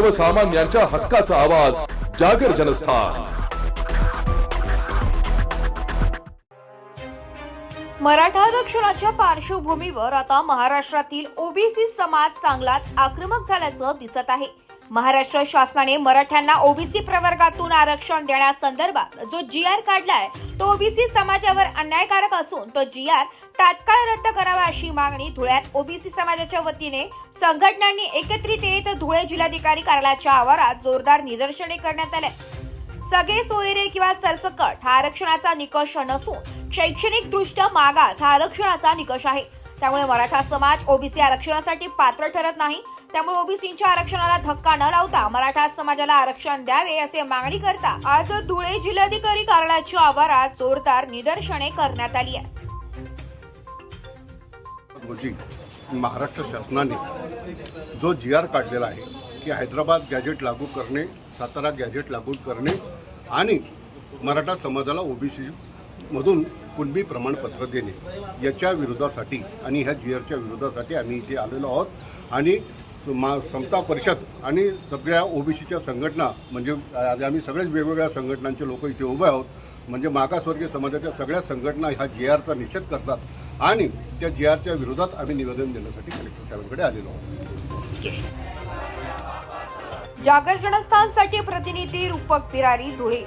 सर्वसामान्यांच्या हक्काचा आवाज जागर जनस्थान. मराठा आरक्षणाच्या पार्श्वभूमीवर आता महाराष्ट्रातील ओबीसी समाज चांगलाच आक्रमक झाल्याचं दिसत आहे. महाराष्ट्र शासनाने मराठ्यांना ओबीसी प्रवर्गातून आरक्षण देण्यासंदर्भात जो जी आर काढलाय तो ओबीसी समाजावर अन्यायकारक असून तो जी आर तात्काळ रद्द करावा अशी मागणी धुळ्यात ओबीसी समाजाच्या वतीने संघटनांनी एकत्रित येत धुळे जिल्हाधिकारी कार्यालयाच्या आवारात जोरदार निदर्शने करण्यात आले सगळे सोयरे किंवा सरसकट हा आरक्षणाचा निकष नसून शैक्षणिक दृष्ट्या मागास हा आरक्षणाचा निकष आहे. त्यामुळे मराठा समाज ओबीसी आरक्षणासाठी पात्र ठरत नाही. त्यामुळे ओबीसीच्या आरक्षणाला धक्का न लावता मराठा समाजाला आरक्षण द्यावे असे मागणी करता आज धुळे जिल्हाधिकारी कार्यालयाच्या आवारात जोरदार निदर्शने करण्यात आली आहे रोजी महाराष्ट्र शासनाने जो जी आर काढलेला आहे की हैदराबाद गॅजेट लागू करणे सातारा गॅजेट लागू करणे आणि मराठा समाजाला ओबीसी मधून कुणबी प्रमाणपत्र देणे याच्या विरोधासाठी आणि ह्या जी आरच्या विरोधासाठी आम्ही इथे आलेलो आहोत. आणि मा समता परिषद आणि सगळ्या ओबीसीच्या संघटना म्हणजे आम्ही सगळेच वेगवेगळ्या संघटनांचे लोक इथे उभे आहोत म्हणजे मागासवर्गीय समाजाच्या सगळ्या संघटना ह्या जी आरचा निषेध करतात आणि त्या जी आरच्या विरोधात आम्ही निवेदन देण्यासाठी कलेक्टर साहेबांकडे आलेलो आहोत. जागर जनस्थानसाठी प्रतिनिधी रूपक तिरारी धुळे.